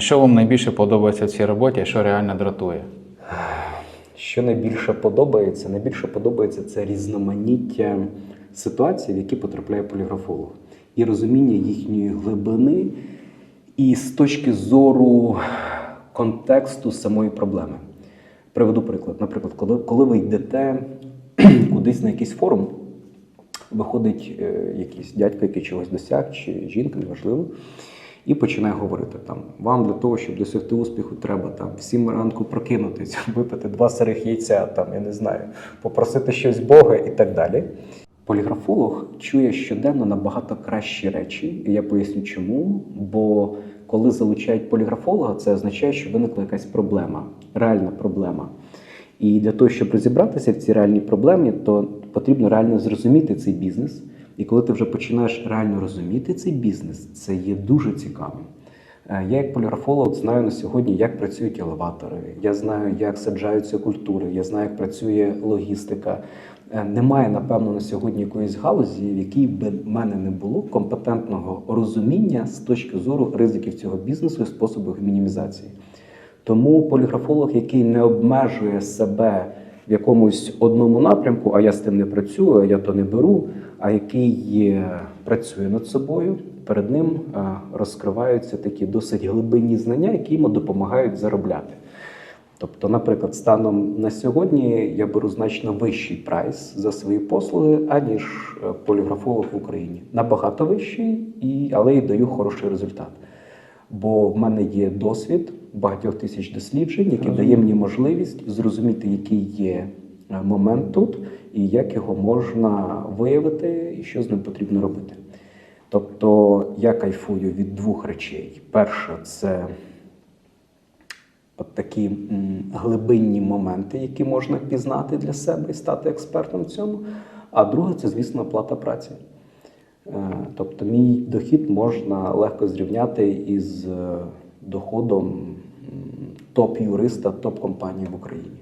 Що вам найбільше подобається в цій роботі, що реально дратує? Що найбільше подобається? Найбільше подобається це різноманіття ситуацій, в які потрапляє поліграфолог, і розуміння їхньої глибини, і з точки зору контексту самої проблеми. Приведу приклад. Наприклад, коли, коли ви йдете кудись на якийсь форум, виходить е, якийсь дядько, який чогось досяг, чи жінка, неважливо, і починає говорити там: вам для того, щоб досягти успіху, треба там в сім ранку прокинутися, випити два сирих яйця, там я не знаю, попросити щось Бога і так далі. Поліграфолог чує щоденно набагато кращі речі, і я поясню чому. Бо коли залучають поліграфолога, це означає, що виникла якась проблема, реальна проблема. І для того, щоб розібратися в цій реальній проблемі, то потрібно реально зрозуміти цей бізнес. І коли ти вже починаєш реально розуміти цей бізнес, це є дуже цікавим. Е, Я як поліграфолог знаю на сьогодні, як працюють елеватори, я знаю, як саджаються культури, я знаю, як працює логістика. Е, Немає, напевно, на сьогодні якоїсь галузі, в якій би в мене не було компетентного розуміння з точки зору ризиків цього бізнесу і способів мінімізації. Тому поліграфолог, який не обмежує себе в якомусь одному напрямку, а я з тим не працюю, а я то не беру, а який працює над собою, перед ним розкриваються такі досить глибинні знання, які йому допомагають заробляти. Тобто, наприклад, станом на сьогодні я беру значно вищий прайс за свої послуги, аніж е, поліграфолог в Україні. Набагато вищий, і, але і даю хороший результат. Бо в мене є досвід багатьох тисяч досліджень, який дає мені можливість зрозуміти, який є е, момент тут, і як його можна виявити, і що з ним потрібно робити. Тобто я кайфую від двох речей. Перше, це от такі глибинні моменти, які можна пізнати для себе і стати експертом в цьому. А друге, це, звісно, оплата праці. Е, Тобто, мій дохід можна легко зрівняти із е, доходом топ-юриста топ-компанії в Україні.